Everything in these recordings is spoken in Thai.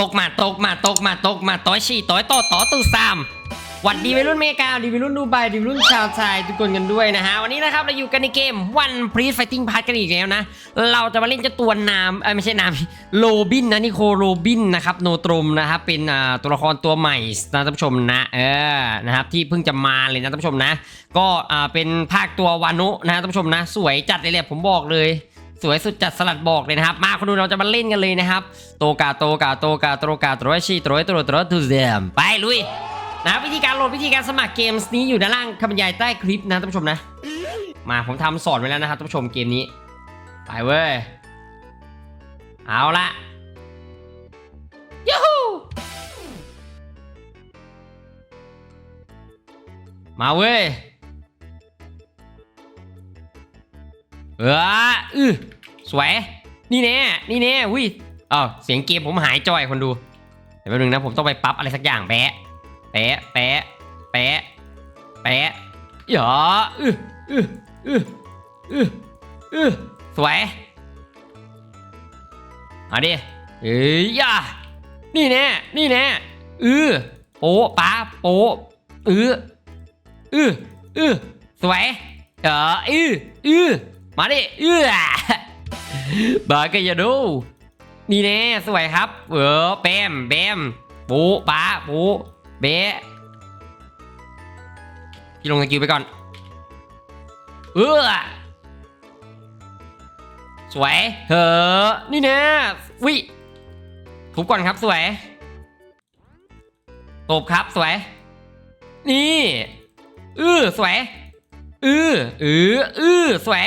ตกมาตกมาตกมาตกมาต้อยชี่ต้อยโตต่อตู้ซ้ำหวัดดีวัยรุ่นเมกาดีวัยรุ่นดูไบดีวัยรุ่นชาวไทยทุกคนกันด้วยนะฮะ วันนี้นะครับเราอยู่กันในเกม One Piece Fighting Pass กันอีกแล้วนะ เราจะมาเล่นเจ้าตัวน้ำเอ้ยไม่ใช่น้ำโรบินนะนิโคโรบินนะครับโนตรมนะครับเป็นตัวละครตัวใหม่นะท่านผู้ชมนะเออนะครับที่เพิ่งจะมาเลยนะท่านผู้ชมนะ ก็เป็นภาคตัววานุนะท่านผู้ชมนะ สวยจัดเลยแหละผมบอกเลย สวยสุดจัดสลัดบอกเลยนะครับ มาคนดูเราจะมาเล่นกันเลยนะครับ โตกาโตกาโตกาโตกาโตรชีโตรยโตรโตรทูเซมไปลุยนะวิธีการโหลดวิธีการสมัครเกมนี้อยู่ด้านล่างคำบรรยายใต้คลิปนะท่านผู้ชมนะ มาผมทำสอนไว้แล้วนะครับท่านผู้ชมเกมนี้ ไปเว้ย เอาละยูฮูมาเว้ย เอออือสวย นี่แน่นี่แน่อุ้ยอ้าวเสียงเกมผมหายจอยคนดูเดี๋ยวแป๊บนึงนะผมต้องไปปั๊บอะไรสักอย่างแปะแปะแปะแปะแปะอย่าอืออืออืออืออือสวยเอาดิเอ้ยย่านี่แน่นี่แน่อือโป๊ป้าโป๊ะอืออืออือสวยเอออืออือ มาดิเอือบากายาดู นี่แน่สวยครับ เออแบมแบมปูป้าปูเบะพี่ลงสกิลไปก่อน เออสวยเฮ้อนี่แน่วิทุบก่อนครับสวยตบครับสวย นี่ อือสวย อืออืออือสวย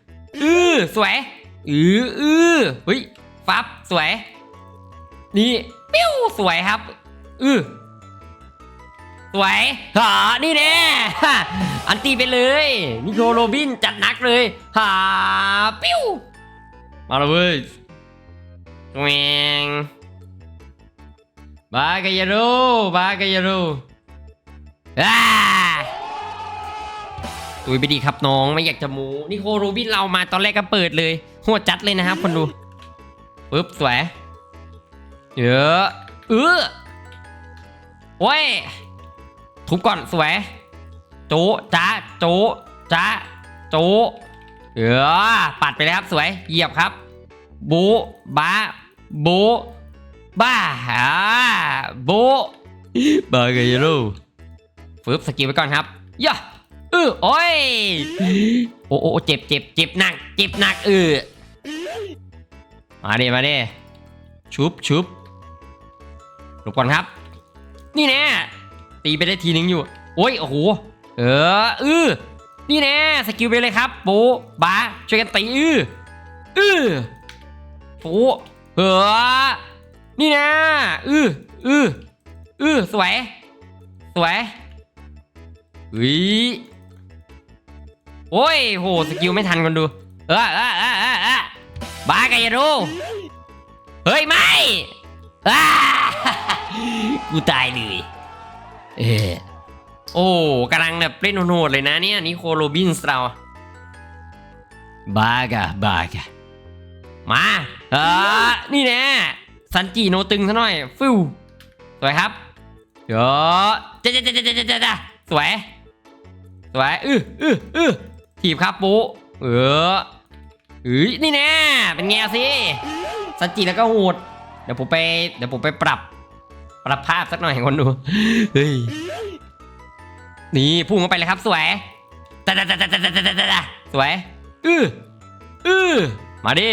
อือสวย อืออือเฮ้ยฟับสวย นี่ปิ้วสวยครับ อือสวยหานี่แน่อันตีไปเลยนิโคโรบินจัดนักเลยหาปิ้วมาเลยเว้ยแหวงบากายาโรบากายาโรอ่า ตุยไปดีครับน้องไม่อยากจะโมูนี่โคโรบินเรามาตอนแรกก็เปิดเลยโหดจัดเลยนะครับคนดูปึ๊บสวยเยอะเออโอ้ยทุบก่อนสวยโจะจ้าโจะจ้าโจะเออปัดไปเลยครับสวยเหยียบครับ บูบ้าบูบ้าอ่าบูบาไงลูฟึบสกิลไปก่อนครับย่า เออโอ้ยโอ้โอ้เจ็บเจ็บเจ็บหนัก เจ็บหนักเออมาดิมาดิชุบชุบหลบก่อนครับ นี่แน่ตีไปได้ทีนึงอยู่ โอ้ยโอ้โหเออเออนี่แน่สกิลไปเลยครับป๊ะบาช่วยกันตีอืออือป๊ะเออนี่นะอืออืออือสวย สวยเฮ้ย โอ้ยโหสกิลไม่ทันคนดูเออเออเออเออเออบากายาโรเฮ้ยไม่กูตายเลยเออโอ้กำลังแบบเล่นโหดเลยนะเนี่ยนี่โคโรบินส์เราบากาบากามาเออนี่แน่ซันจิโนตึงซะหน่อย ฟิวสวยครับเดี๋ยวจ้าจ้าจ้าจ้าจ้าสวยสวยอืออืออือ ถีบครับปุ๊เออเฮ้ยนี่แน่เป็นไงสิสัจจิแล้วก็โหดเดี๋ยวผมไป เดี๋ยวผมไปปรับ ปรับภาพสักหน่อยให้คนดู เฮ้ย นี่พุ่งเข้าไปเลยครับสวยตาตาตาตาตาตาตาตาสวย อืออือมาดิ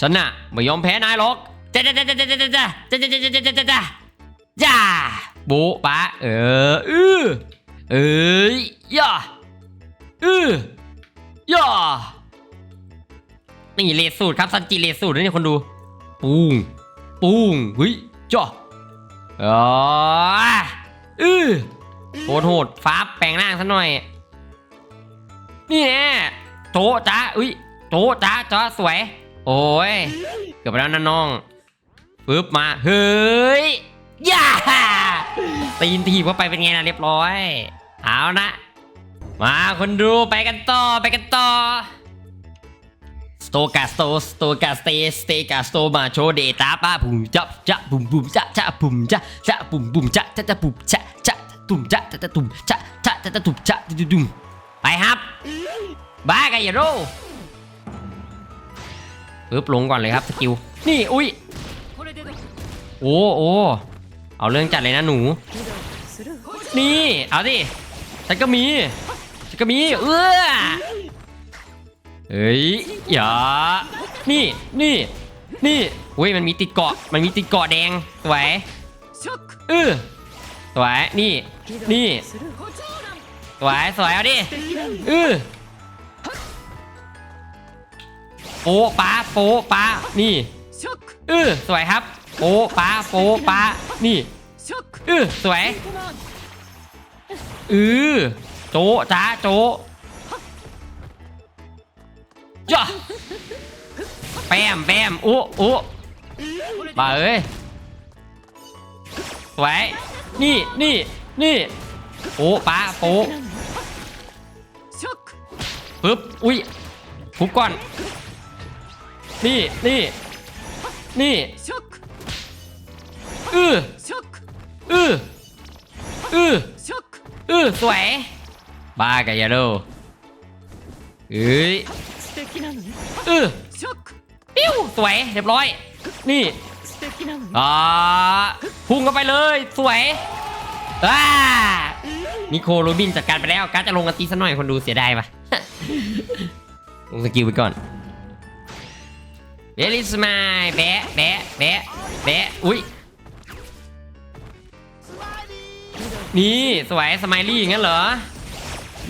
ฉันน่ะไม่ยอมแพ้นายหรอกจ้าจ้าจ้าจ้าจ้าจ้าจ้าจ้าจ้าจ้าจ้าจ้าจ้าจ้าโบ๊ะปะเออ อือเอ้ยย่า อือย่านี่เลสูตรครับซันจิเลสูตรนี่คนดูปุ้งปุ้งเฮ้ยจ้ะอ๋ออือโหดโหดฟ้าแปลงร่างซะหน่อย นี่แน่โจจ้าอุ้ยโจจ้าจ้าสวย โอ้ย เกือบไปแล้วนะน้องปึ๊บมา เฮ้ยย่าตีนทีบเข้าไปเป็นไงนะเรียบร้อย เอานะ มาคนดูไปกันต่อไปกันต่อสโตกาสโตสโตกาสเตสเตกาสโตมาโชเดตาป้าบุ่มจับจะบุ่มบุ่มจะจะบุ่มจะจะบุ่มบุ่มจะจะจะบุ่มจะจะตุ่มจะจะจะตุ่มจะจะจะจะตุ่มจะดุดุมไปครับบ้ากันอย่าโร่ปึ๊บลงก่อนเลยครับสกิลนี่อุ้ยโอ้โอ้เอาเรื่องจัดเลยนะหนู นี่ เอาดิฉันก็มี ฉันก็มีเอื้อเฮ้ยอย่านี่นี่นี่เว้ยมันมีติดเกาะมันมีติดเกาะแดงสวยเออสวยนี่นี่สวยสวยเอาดิเออโป๊ป้าโป๊ป้านี่เออสวยครับโป๊ป้าโป๊ป้านี่เออสวยเออ โจะจ้าโจะจ้าแปมแปมโอ้โอ้บ้าเอ้ยสวยนี่นี่นี่โป๊ะป้าโป๊ปึ๊บอุ้ยทุบก่อน นี่นี่นี่อืออืออืออือสวย บ้ากันอย่าดูเอ้ยอือปิ้วสวยเรียบร้อย นี่อ่าพุ่งเข้าไปเลยสวยอ้านิโคโรบินจัดการไปแล้วการดจะลงกันตีสักหน่อยคนดูเสียดายปะลงสกิลไปก่อนเบลิสมายแบะแบะแบะแบะอุ้ยนี่สวยสไมลี่อย่างนั้นเหรอ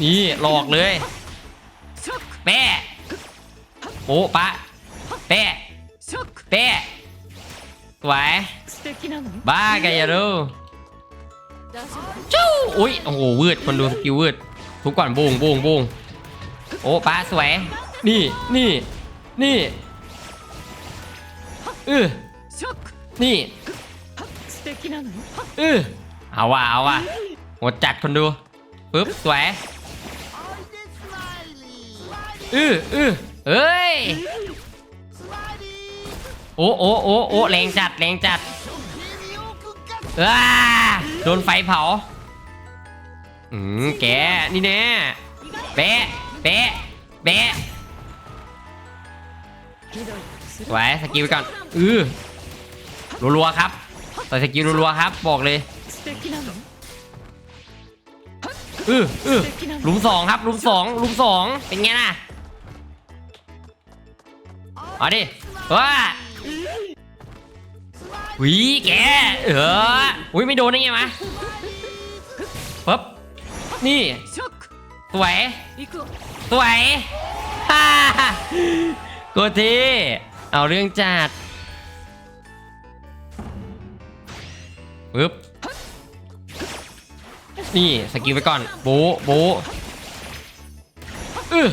นี่หลอกเลยแปะโอ้ปะแปะแปะสวยบ้ากันอย่าดูจู้อุ้ยโอ้โหวืดคนดูสกิลวืดทุกก่อนบุ้งบุ้งบุ้งโอ้ป้าสวยนี่นี่นี่เออนี่เออเอาว่ะเอาว่ะหมดจัดคนดูปึ๊บสวย ออเออเอ้ย โอ้โอ้โอ้โอ้แรงจัดแรงจัดอ้าโดนไฟเผา อืมแกนี่แน่แปะแปะแปะสวยสกิลก่อนอือรัวๆครับต่สกิลรัวๆครับ บอกเลยอืออือลุมสองครับลุมสองลุมสองเป็นไงล่ะ มาดิว้าวิแกเอออุ้ยไม่โดนได้ไงวะปึ๊บนี่สวยสวยฮ่าโกทีเอาเรื่องจัดปึ๊บนี่สกิลไปก่อนบะโบะอื้อ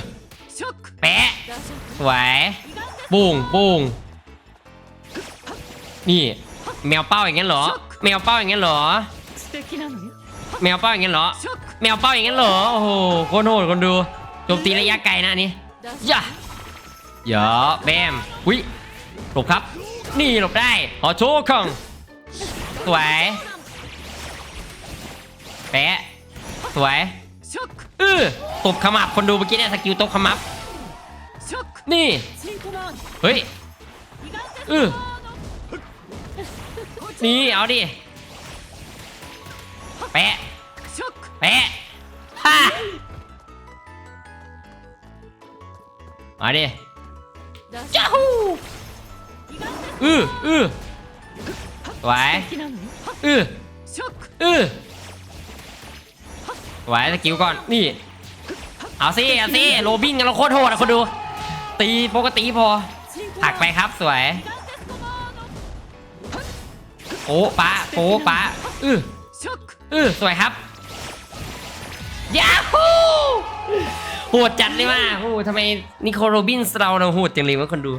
แปะสวย ปุ้งปุ้งนี่ แมวเป้าอย่างงั้นเหรอ แมวเป้าอย่างงั้นเหรอ แมวเป้าอย่างงั้นเหรอ แมวเป้าอย่างงั้นเหรอ โอ้โหโคตรโหดคนดูโจมตีระยะไกลนะอันนี่ย่าอย่าแบมอุ้ยหลบครับ นี่หลบได้ขอโชว์ของสวยแปะสวยเออตบขมับคนดูเมื่อกี้เนี่ยสกิลตบขมับ นี่ เฮ้ยเออนี่เอาดิ แปะ แปะฮ่ามาดิจ้าฮูอืออือไหวอืออือไหวสกิลก่อน นี่ เอาสิ เอาสิ โรบินกันเราโคตรโหดอะคนดู ตีปกติพอหักไปครับสวยโอ้ปะโอ้ปะอืออือสวยครับยาฮูโหดจัดเลยว่าโอ้ทำไมนิโคโรบินสเราเราโหดจังเลยวะคนดู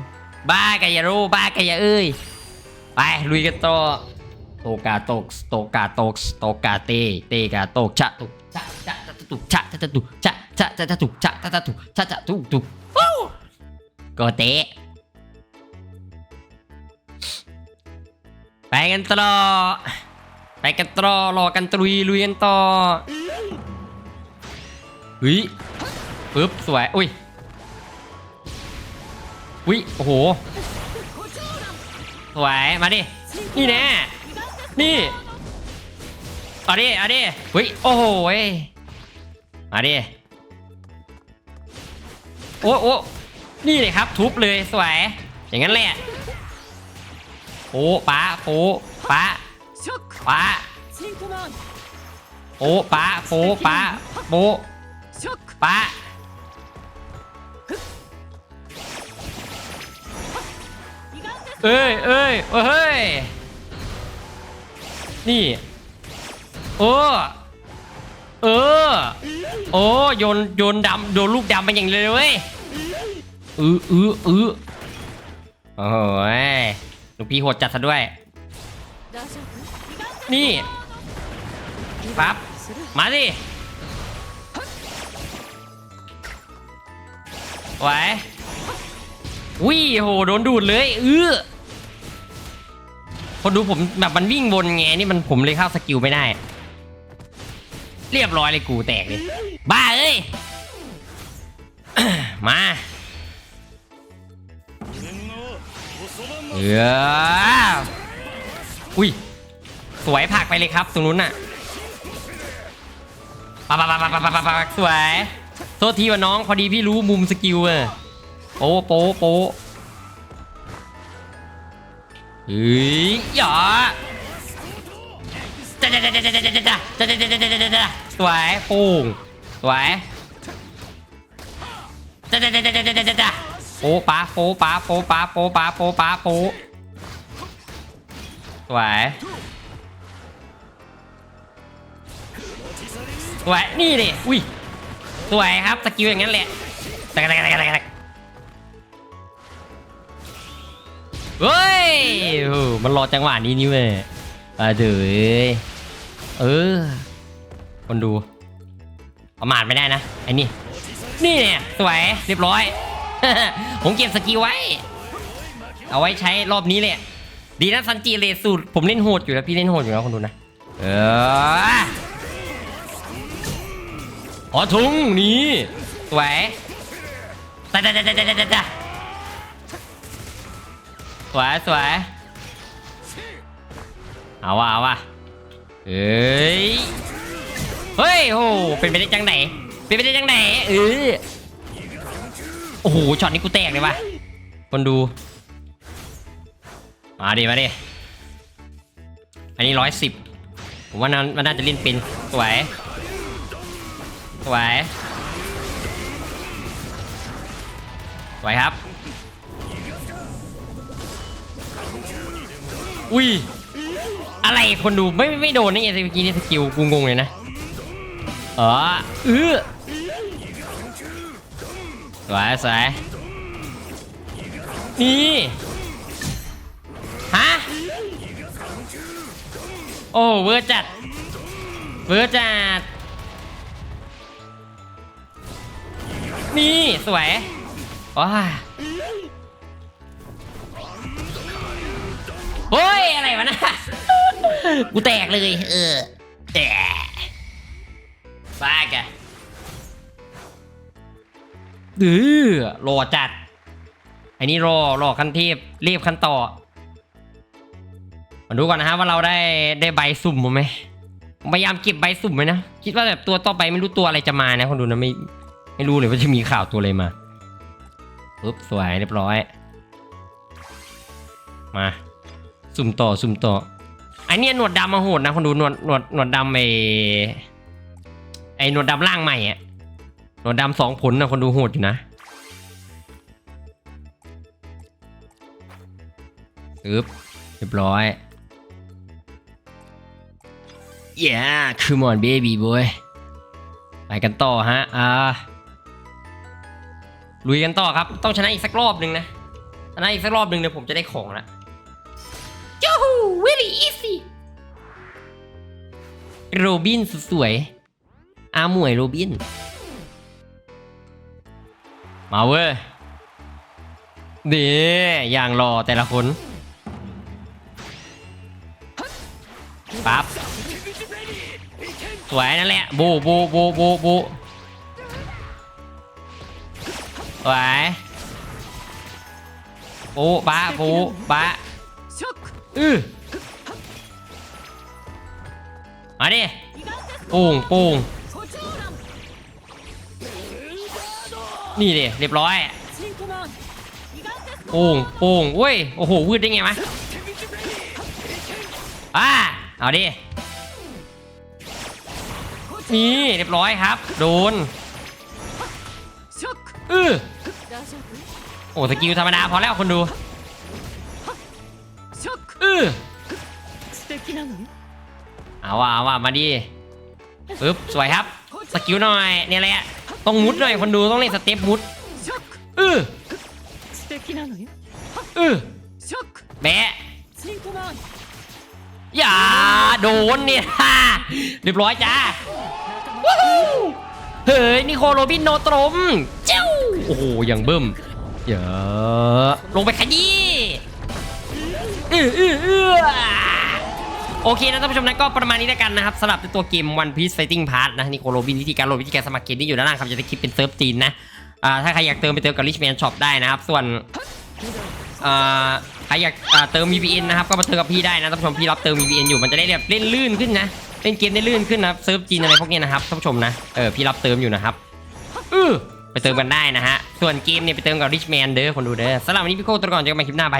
บ้ากายาโรบ้ากัายาเอ้ยไปลุยกันต่อโตกาโตกโตกาโตกโตกาเตเตกาโตกชะตุกชะชะตุกชะชะตุกชะชะชะตุกชะชะตุกชะชะตุกชะตุก กเตะไปกันต่อไปกันต่อรอกันตรุยลุยกันต่อเฮ้ยปึ๊บสวยอุ้ยอุ้ยโอ้โหสวยมาดินี่แน่นี่เอาดิเอาดิเฮ้ยโอ้โหมาดิโอ้โอ้ นี่เลยครับทุบเลยสวย อย่างนั้นแหละฟูป้าฟูป้าป้าโอ้ป้าฟูป้าฟูป้าเอ้ยเอ้ยเอ้ยนี่โอ้เออ โอ้โยนโยนดำโดนลูกดำไปอย่างเลยเว้ย อื้ออื้ออื้อโอ้โหลูกพี่โหดจัดซะด้วย นี่ปั๊บมาสิไหววิ่งโหโดนดูดเลยอื้อพอดูผมแบบมันวิ่งวนแงนี่มันผมเลยเข้าสกิลไม่ได้ เรียบร้อยเลยกูแตกเลย บ้าเอ้ย มา เอออุ้ย สวยผักไปเลยครับตรงนู้นน่ะปะปะปะปะปะปะปะปะสวย โทษทีว่าน้องพอดีพี่รู้มุมสกิลอะโป๊ะโป๊ะโป๊ะเฮ้ยหยอจ้าจ้าจ้าจ้าจ้าจ้าจ้าจ้าจ้าจ้าจ้าสวยปุ้งสวยจ้าจ้าจ้าจ้าจ้าจ้า โป๊ะปะโป๊ะปะโป๊ะปะโป๊ะปะโป๊ะปะโป๊สวยสวยนี่ดิอุ้ยสวยครับสกิลอย่างนั้นแหละตะกะตกะตกะตกะตกเฮ้ยมันรอจังหวะนี้นี่เว้ยอ่าเดือยเออ คนดูประมาทไม่ได้นะไอ้นี่นี่เนี่ยสวยเรียบร้อย ผมเก็บสกิลไว้ เอาไว้ใช้รอบนี้เลยดีนะซันจีเลสสูตรผมเล่นโหดอยู่แล้วพี่เล่นโหดอยู่แล้วคนดูนะ เออขอทุงนี่สวยจ้าจ้าจ้าจ้าจ้าจ้าจ้าสวยสวยเอาว่ะเอาว่ะเอ้ย เฮ้ยโหเป็นไปได้จังไหนเป็นไปได้จังไหนเออ โอ้โหช็อตนี้กูแตกเลยว่ะคนดู มาดิมาดิอันนี้ร้อยสิบผมว่านั้นมันน่าจะเล่นเป็นสวยสวยสวยครับ อุ้ย อะไรคนดูไม่ไม่โดนนี่ไงเมื่อกี้นี่สกิลกูงงเลยนะ เออเออ สวยสวยนี่ฮะโอ้เวอร์จัดเวอร์จัดนี่สวยว้าโอ้ยอะไรวะนะกูแตกเลย เออแตกบ้ากะ เออรอจัดอ้นี่รอรอขั้นเทพรีบขั้นต่อมาดูก่อนนะฮะว่าเราได้ได้ใบสุ่มมั้ยไหมพยายามเก็บใบสุ่มไว้นะ คิดว่าแบบตัวต่อไปไม่รู้ตัวอะไรจะมานะคนดูนะไม่ไม่รู้เลยว่าจะมีข่าวตัวอะไรมาปุ๊บสวยเรียบร้อย มาสุ่มต่อสุ่มต่อไอเนี้ยหนวดดำมาโหดนะคนดูหนวดหนวดหนวดดำไอไอหนวดดำล่างใหม่อะ หนวดดำสองผลนะคนดูโหดอยู่นะปึ๊บเรียบร้อย yeah come on baby boy ไปกันต่อฮะ อ่า ลุยกันต่อครับ ต้องชนะอีกสักรอบหนึ่งนะ ชนะอีกสักรอบหนึ่งเดี๋ยวผมจะได้ของละจูฮู very easy โรบินสุดสวยอาหมวยโรบิน มาเว้ยดีอย่างรอแต่ละคนปั๊บสวยนั่นแหละ บูบูบูบูบูสวยปูปะปูปะอือมาดิปูงปูง นี่เลยเรียบร้อยโอ่งโอ่งเว้ยโอ้โหวืดได้ไงมะอ่าเอาดินี่เรียบร้อยครับ โดนเออโอ้สกิลธรรมดาพอแล้วคนดูเออเอาว่าเอาว่ามาดีปึ๊บสวยครับ สกิลหน่อยเนี่ยแหละ ต้องมุดหน่อยคนดูต้องเล่นสเต็ปมุดเออเออแบะอย่าโดนเนี่ยเรียบร้อยจ้าเฮ้ยนี่โคโรบินโนตรมเจ้าโอ้โหอย่างเบิ่มเยอะลงไปขยี้เออเออเออ โอเคนะท่านผู้ชมนะก็ประมาณนี้แล้วกันนะครับสำหรับตัวเกม One Piece Fighting Pass นะนิโคโรบินวิธีการโหลดวิธีการสมัครเกมที่อยู่ด้านล่างครับจะได้คลิปเป็นเซิร์ฟจีนนะอ่าถ้าใครอยากเติมไปเติมกับ Richman Shop ได้นะครับส่วนอ่าใครอยากเติม VPN นะครับก็มาเติมกับพี่ได้นะท่านผู้ชมพี่รับเติม VPN อยู่มันจะได้แบบเล่นลื่นขึ้นนะเล่นเกมได้ลื่นขึ้นนะเซิร์ฟจีนอะไรพวกนี้นะครับท่านผู้ชมนะเออพี่รับเติมอยู่นะครับอือไปเติมกันได้นะฮะส่วนเกมเนี่ยไปเติมกับ Richman เด้อคนดูเด้อสำหรับวันนี้พี่โก้ตัวก่อนเจอกันใหม่คลิปหน้าบาย